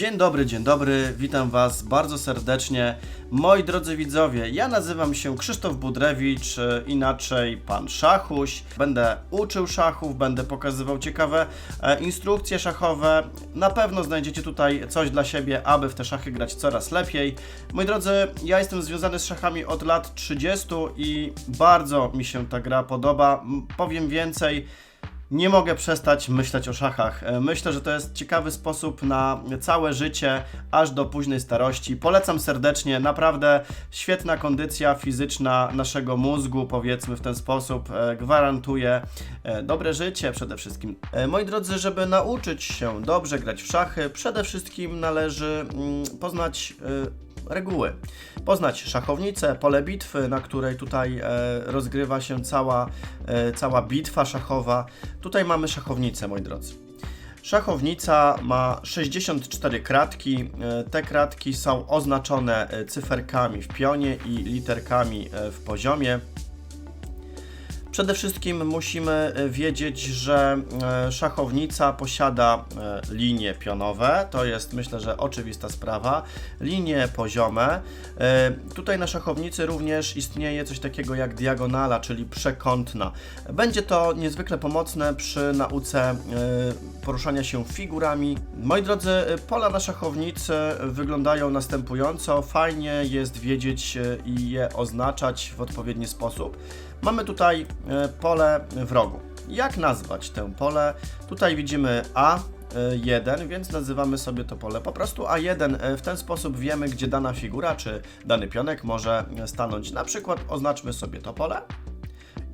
Dzień dobry, dzień dobry, witam Was bardzo serdecznie. Moi drodzy widzowie, ja nazywam się Krzysztof Budrewicz, e, inaczej Pan Szachuś. Będę uczył szachów, będę pokazywał ciekawe e, instrukcje szachowe. Na pewno znajdziecie tutaj coś dla siebie, aby w te szachy grać coraz lepiej. Moi drodzy, ja jestem związany z szachami od lat 30 i bardzo mi się ta gra podoba. Powiem więcej. Nie mogę przestać myśleć o szachach. E, Myślę, że to jest ciekawy sposób na całe życie, aż do późnej starości. Polecam serdecznie, naprawdę świetna kondycja fizyczna naszego mózgu, powiedzmy w ten sposób, e, gwarantuje e, dobre życie przede wszystkim. Moi drodzy, żeby nauczyć się dobrze grać w szachy, przede wszystkim należy mm, poznać reguły. Poznać szachownicę, pole bitwy, na której tutaj e, rozgrywa się cała, e, cała bitwa szachowa. Tutaj mamy szachownicę, moi drodzy. Szachownica ma 64 kratki. E, Te kratki są oznaczone cyferkami w pionie i literkami w poziomie. Przede wszystkim musimy e, wiedzieć, że e, szachownica posiada e, linie pionowe, to jest myślę, że oczywista sprawa, linie poziome. Tutaj na szachownicy również istnieje coś takiego jak diagonala, czyli przekątna. Będzie to niezwykle pomocne przy nauce poruszania się figurami. Moi drodzy, pola na szachownicy wyglądają następująco. Fajnie jest wiedzieć i je oznaczać w odpowiedni sposób. Mamy tutaj e, pole w rogu. Jak nazwać tę pole? Tutaj widzimy A1, więc nazywamy sobie to pole po prostu A1. E, W ten sposób wiemy, gdzie dana figura czy dany pionek może stanąć. Na przykład oznaczmy sobie to pole.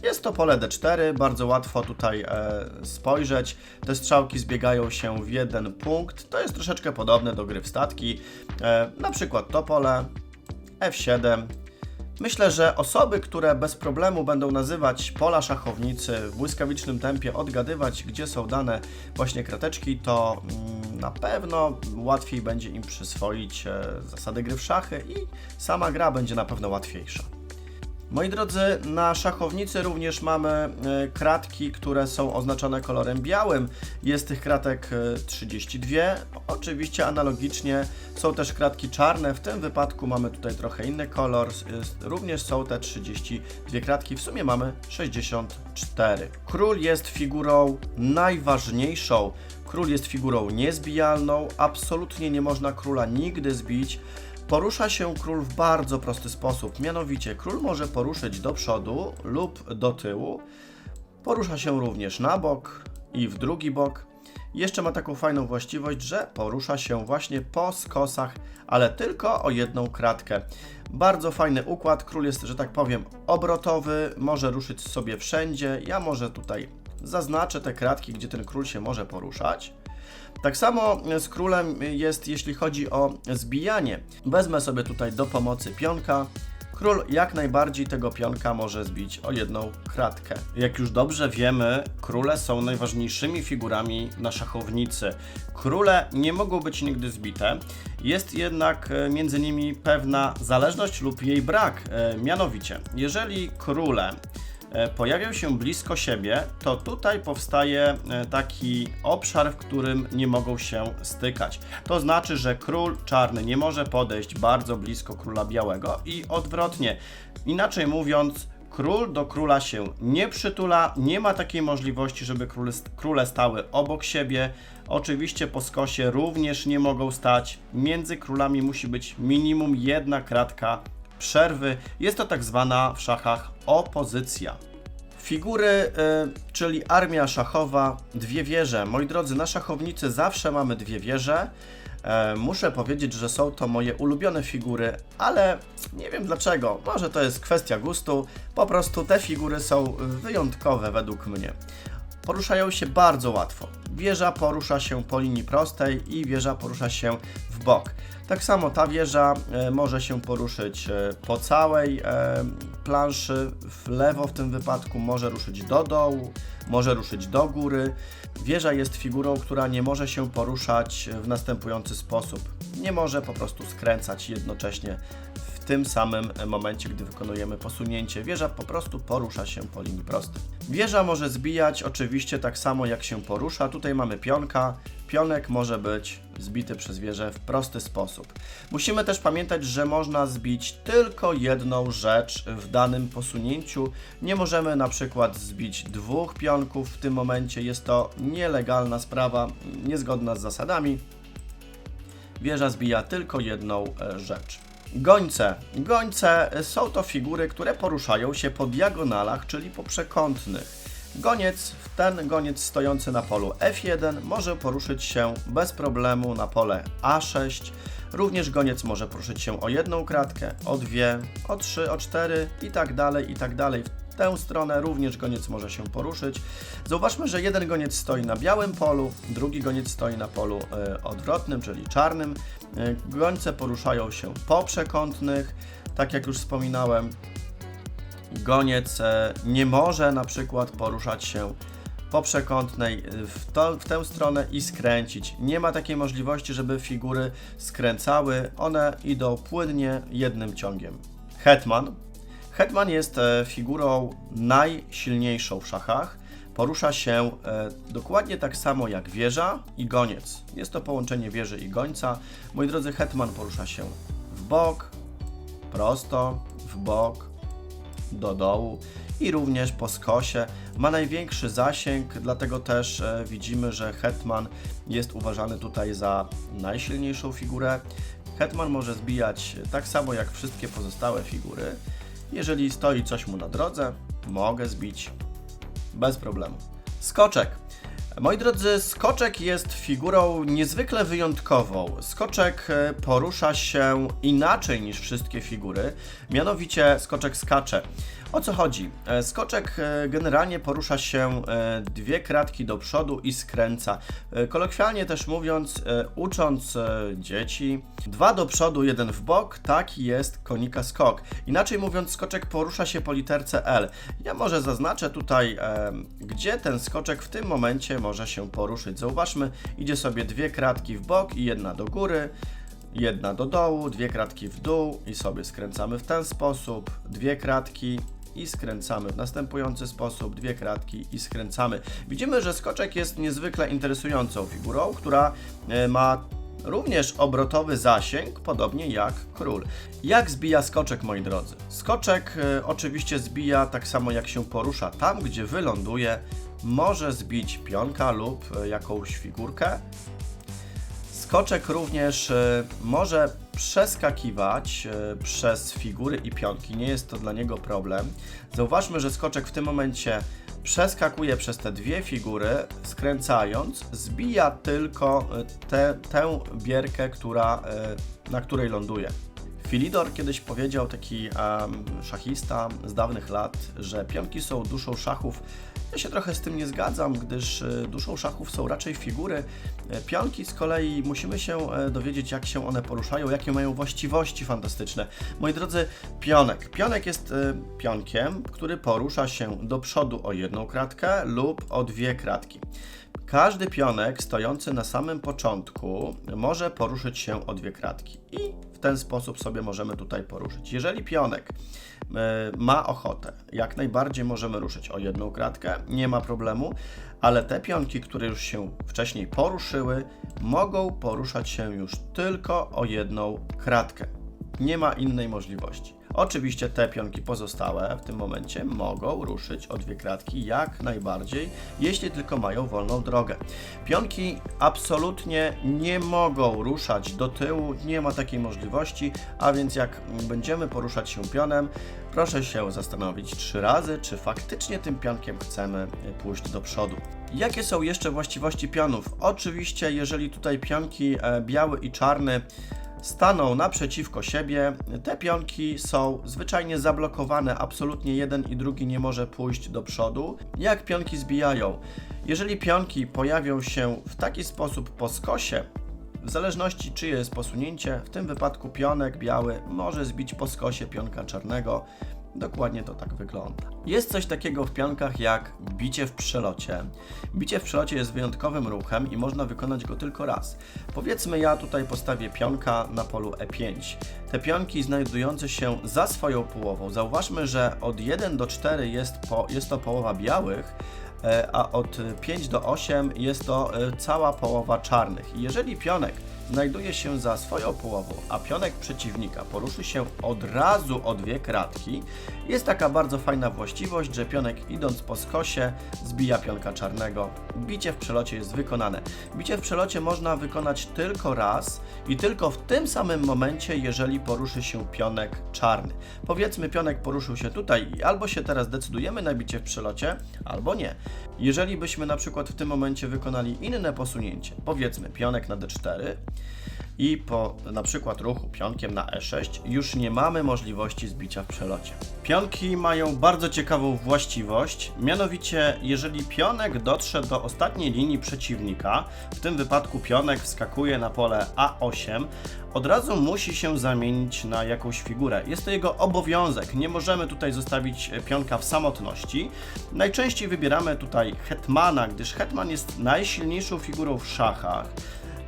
Jest to pole D4, bardzo łatwo tutaj e, spojrzeć. Te strzałki zbiegają się w jeden punkt. To jest troszeczkę podobne do gry w statki. E, na przykład to pole F7. Myślę, że osoby, które bez problemu będą nazywać pola szachownicy w błyskawicznym tempie, odgadywać, gdzie są dane właśnie krateczki, to mm, na pewno łatwiej będzie im przyswoić e, zasady gry w szachy i sama gra będzie na pewno łatwiejsza. Moi drodzy, na szachownicy również mamy e, kratki, które są oznaczone kolorem białym. Jest tych kratek e, 32. Oczywiście analogicznie są też kratki czarne. W tym wypadku mamy tutaj trochę inny kolor. Również są te 32 kratki. W sumie mamy 64. Król jest figurą najważniejszą. Król jest figurą niezbijalną. Absolutnie nie można króla nigdy zbić. Porusza się król w bardzo prosty sposób. Mianowicie król może poruszyć do przodu lub do tyłu. Porusza się również na bok i w drugi bok. Jeszcze ma taką fajną właściwość, że porusza się właśnie po skosach, ale tylko o jedną kratkę. Bardzo fajny układ. Król jest, że tak powiem, obrotowy, może ruszyć sobie wszędzie. Ja może tutaj zaznaczę te kratki, gdzie ten król się może poruszać. Tak samo z królem jest, jeśli chodzi o zbijanie. Wezmę sobie tutaj do pomocy pionka. Król jak najbardziej tego pionka może zbić o jedną kratkę. Jak już dobrze wiemy, króle są najważniejszymi figurami na szachownicy. Króle nie mogą być nigdy zbite. Jest jednak e, między nimi pewna zależność lub jej brak. E, Mianowicie, jeżeli króle pojawią się blisko siebie, to tutaj powstaje e, taki obszar, w którym nie mogą się stykać. To znaczy, że król czarny nie może podejść bardzo blisko króla białego i odwrotnie. Inaczej mówiąc, król do króla się nie przytula, nie ma takiej możliwości, żeby króle, króle stały obok siebie. Oczywiście po skosie również nie mogą stać. Między królami musi być minimum jedna kratka przerwy. Jest to tak zwana w szachach opozycja. Figury, y, czyli armia szachowa, dwie wieże. Moi drodzy, na szachownicy zawsze mamy dwie wieże. E, muszę powiedzieć, że są to moje ulubione figury, ale nie wiem dlaczego. Może to jest kwestia gustu. Po prostu te figury są wyjątkowe według mnie. Poruszają się bardzo łatwo. Wieża porusza się po linii prostej i wieża porusza się w bok. Tak samo ta wieża e, może się poruszyć e, po całej e, planszy, w lewo w tym wypadku może ruszyć do dołu, może ruszyć do góry. Wieża jest figurą, która nie może się poruszać w następujący sposób. Nie może po prostu skręcać jednocześnie w tym samym momencie, gdy wykonujemy posunięcie. Wieża po prostu porusza się po linii prostej. Wieża może zbijać oczywiście tak samo jak się porusza. Tutaj mamy pionka, pionek może być zbity przez wieżę w prosty sposób. Musimy też pamiętać, że można zbić tylko jedną rzecz w danym posunięciu. Nie możemy na przykład zbić dwóch pionków w tym momencie. Jest to nielegalna sprawa, niezgodna z zasadami. Wieża zbija tylko jedną e, rzecz. Gońce. Gońce są to figury, które poruszają się po diagonalach, czyli po przekątnych. Goniec, ten goniec stojący na polu F1 może poruszyć się bez problemu na pole A6. Również goniec może poruszyć się o jedną kratkę, o dwie, o trzy, o cztery i tak dalej, i tak dalej. Tę stronę również goniec może się poruszyć. Zauważmy, że jeden goniec stoi na białym polu, drugi goniec stoi na polu e, odwrotnym, czyli czarnym. E, gońce poruszają się po przekątnych, tak jak już wspominałem. Goniec e, nie może na przykład poruszać się po przekątnej w, to, w tę stronę i skręcić. Nie ma takiej możliwości, żeby figury skręcały. One idą płynnie jednym ciągiem. Hetman. Hetman jest e, figurą najsilniejszą w szachach. Porusza się e, dokładnie tak samo jak wieża i goniec. Jest to połączenie wieży i gońca. Moi drodzy, hetman porusza się w bok, prosto, w bok, do dołu i również po skosie. Ma największy zasięg, dlatego też e, widzimy, że hetman jest uważany tutaj za najsilniejszą figurę. Hetman może zbijać tak samo jak wszystkie pozostałe figury. Jeżeli stoi coś mu na drodze, mogę zbić bez problemu. Skoczek. Moi drodzy, skoczek jest figurą niezwykle wyjątkową. Skoczek e, porusza się inaczej niż wszystkie figury, mianowicie skoczek skacze. O co chodzi? E, Skoczek e, generalnie porusza się dwie kratki do przodu i skręca. Kolokwialnie też mówiąc, ucząc dzieci, dwa do przodu, jeden w bok, taki jest konika skok. Inaczej mówiąc, skoczek porusza się po literce L. Ja może zaznaczę tutaj, gdzie ten skoczek w tym momencie może się poruszyć. Zauważmy, idzie sobie dwie kratki w bok i jedna do góry jedna do dołu, dwie kratki w dół i sobie skręcamy w ten sposób, dwie kratki i skręcamy w następujący sposób, dwie kratki i skręcamy. Widzimy, że skoczek jest niezwykle interesującą figurą, która e, ma również obrotowy zasięg, podobnie jak król. Jak zbija skoczek, moi drodzy? Skoczek e, oczywiście zbija tak samo jak się porusza. Tam, gdzie wyląduje, może zbić pionka lub e, jakąś figurkę, Skoczek również e, może przeskakiwać e, przez figury i pionki, nie jest to dla niego problem. Zauważmy, że skoczek w tym momencie przeskakuje przez te dwie figury, skręcając, zbija tylko te, tę bierkę, która, na której ląduje. Filidor kiedyś powiedział, taki em, szachista z dawnych lat, że pionki są duszą szachów. Ja się trochę z tym nie zgadzam, gdyż e, duszą szachów są raczej figury. E, Pionki z kolei musimy się e, dowiedzieć, jak się one poruszają, jakie mają właściwości fantastyczne. Moi drodzy, pionek. Pionek jest pionkiem, który porusza się do przodu o jedną kratkę lub o dwie kratki. Każdy pionek stojący na samym początku może poruszyć się o dwie kratki i w ten sposób sobie możemy tutaj poruszyć. Jeżeli pionek e, ma ochotę, jak najbardziej możemy ruszyć o jedną kratkę, nie ma problemu, ale te pionki, które już się wcześniej poruszyły, mogą poruszać się już tylko o jedną kratkę. Nie ma innej możliwości. Oczywiście te pionki pozostałe w tym momencie mogą ruszyć o dwie kratki jak najbardziej, jeśli tylko mają wolną drogę. Pionki absolutnie nie mogą ruszać do tyłu, nie ma takiej możliwości, a więc jak będziemy poruszać się pionem, proszę się zastanowić trzy razy, czy faktycznie tym pionkiem chcemy pójść do przodu. Jakie są jeszcze właściwości pionów? Oczywiście, jeżeli tutaj pionki e, biały i czarny staną naprzeciwko siebie. Te pionki są zwyczajnie zablokowane, absolutnie jeden i drugi nie może pójść do przodu. Jak pionki zbijają? Jeżeli pionki pojawią się w taki sposób po skosie, w zależności czyje jest posunięcie, w tym wypadku pionek biały może zbić po skosie pionka czarnego. Dokładnie to tak wygląda. Jest coś takiego w pionkach jak bicie w przelocie. Bicie w przelocie jest wyjątkowym ruchem i można wykonać go tylko raz. Powiedzmy ja tutaj postawię pionka na polu E5. Te pionki znajdujące się za swoją połową, zauważmy, że od 1 do 4 jest, po, jest to połowa białych, a od 5 do 8 jest to e, cała połowa czarnych. Jeżeli pionek znajduje się za swoją połową, a pionek przeciwnika poruszy się od razu o dwie kratki, jest taka bardzo fajna właściwość, że pionek idąc po skosie zbija pionka czarnego. Bicie w przelocie jest wykonane. Bicie w przelocie można wykonać tylko raz i tylko w tym samym momencie, jeżeli poruszy się pionek czarny. Powiedzmy, pionek poruszył się tutaj i albo się teraz decydujemy na bicie w przelocie, albo nie. Jeżeli byśmy na przykład w tym momencie wykonali inne posunięcie, powiedzmy pionek na d4, i po na przykład ruchu pionkiem na e6 już nie mamy możliwości zbicia w przelocie. Pionki mają bardzo ciekawą właściwość, mianowicie jeżeli pionek dotrze do ostatniej linii przeciwnika, w tym wypadku pionek wskakuje na pole A8, od razu musi się zamienić na jakąś figurę. Jest to jego obowiązek, nie możemy tutaj zostawić pionka w samotności. Najczęściej wybieramy tutaj hetmana, gdyż hetman jest najsilniejszą figurą w szachach.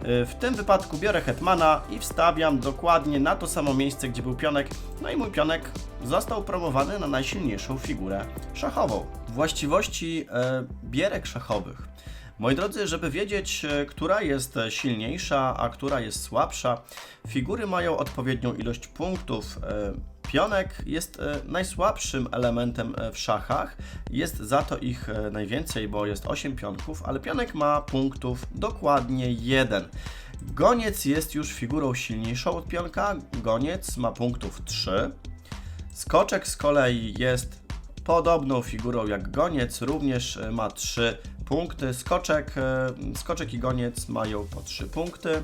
W tym wypadku biorę hetmana i wstawiam dokładnie na to samo miejsce, gdzie był pionek. No i mój pionek został promowany na najsilniejszą figurę szachową. Właściwości e, bierek szachowych. Moi drodzy, żeby wiedzieć, e, która jest e, silniejsza, a która jest słabsza, figury mają odpowiednią ilość punktów. Pionek jest e, najsłabszym elementem e, w szachach, jest za to ich e, najwięcej, bo jest 8 pionków, ale pionek ma punktów dokładnie 1. Goniec jest już figurą silniejszą od pionka, goniec ma punktów 3. Skoczek z kolei jest podobną figurą jak goniec, również ma 3 punkty. Skoczek, skoczek i goniec mają po 3 punkty.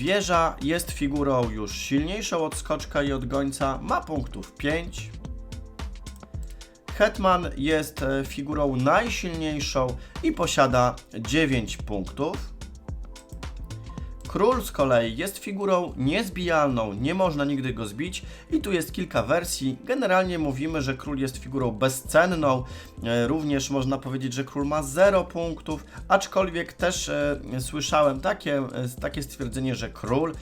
Wieża jest figurą już silniejszą od skoczka i od gońca, ma punktów 5. Hetman jest e, figurą najsilniejszą i posiada 9 punktów. Król z kolei jest figurą niezbijalną, nie można nigdy go zbić i tu jest kilka wersji. Generalnie mówimy, że król jest figurą bezcenną, e, również można powiedzieć, że król ma 0 punktów, aczkolwiek też e, słyszałem takie, e, takie stwierdzenie, że król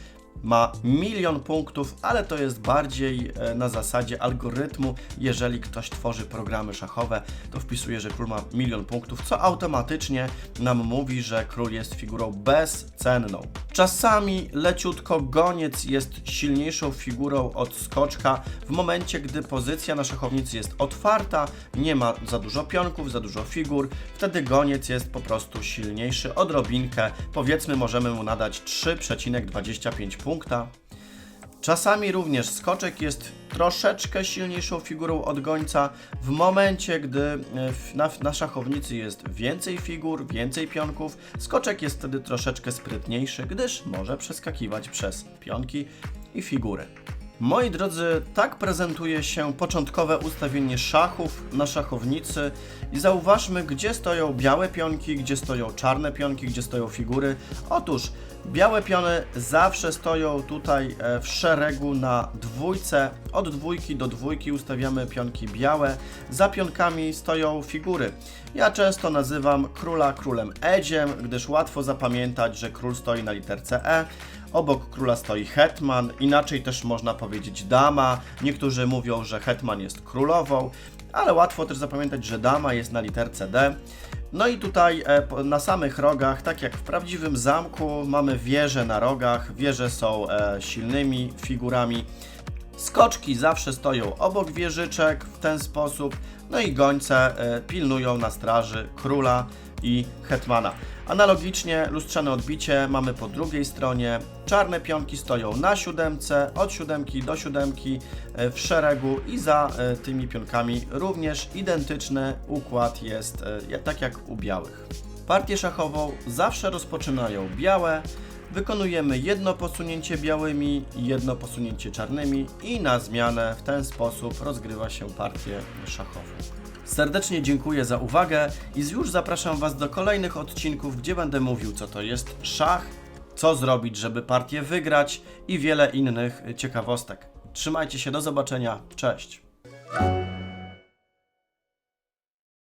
ma milion punktów, ale to jest bardziej e, na zasadzie algorytmu. Jeżeli ktoś tworzy programy szachowe, to wpisuje, że król ma milion punktów, co automatycznie nam mówi, że król jest figurą bezcenną. Czasami leciutko goniec jest silniejszą figurą od skoczka w momencie, gdy pozycja na szachownicy jest otwarta, nie ma za dużo pionków, za dużo figur, wtedy goniec jest po prostu silniejszy odrobinkę. Powiedzmy, możemy mu nadać 3,25 punkta. Czasami również skoczek jest troszeczkę silniejszą figurą od gońca w momencie, gdy e, na, na szachownicy jest więcej figur, więcej pionków. Skoczek jest wtedy troszeczkę sprytniejszy, gdyż może przeskakiwać przez pionki i figury. Moi drodzy, tak prezentuje się początkowe ustawienie szachów na szachownicy i zauważmy, gdzie stoją białe pionki, gdzie stoją czarne pionki, gdzie stoją figury. Otóż białe piony zawsze stoją tutaj e, w szeregu na dwójce. Od dwójki do dwójki ustawiamy pionki białe. Za pionkami stoją figury. Ja często nazywam króla królem Edziem, gdyż łatwo zapamiętać, że król stoi na literce E. Obok króla stoi hetman, inaczej też można powiedzieć dama. Niektórzy mówią, że hetman jest królową, ale łatwo też zapamiętać, że dama jest na literce D. No i tutaj e, na samych rogach, tak jak w prawdziwym zamku, mamy wieże na rogach. Wieże są e, silnymi figurami. Skoczki zawsze stoją obok wieżyczek w ten sposób, no i gońce e, pilnują na straży króla i hetmana. Analogicznie lustrzane odbicie mamy po drugiej stronie. Czarne pionki stoją na siódemce, od siódemki do siódemki e, w szeregu i za e, tymi pionkami również identyczny układ jest e, tak jak u białych. Partię szachową zawsze rozpoczynają białe, Wykonujemy jedno posunięcie białymi jedno posunięcie czarnymi i na zmianę w ten sposób rozgrywa się partię szachową. Serdecznie dziękuję za uwagę i już zapraszam Was do kolejnych odcinków, gdzie będę mówił, co to jest szach, co zrobić, żeby partię wygrać i wiele innych ciekawostek. Trzymajcie się, do zobaczenia, cześć!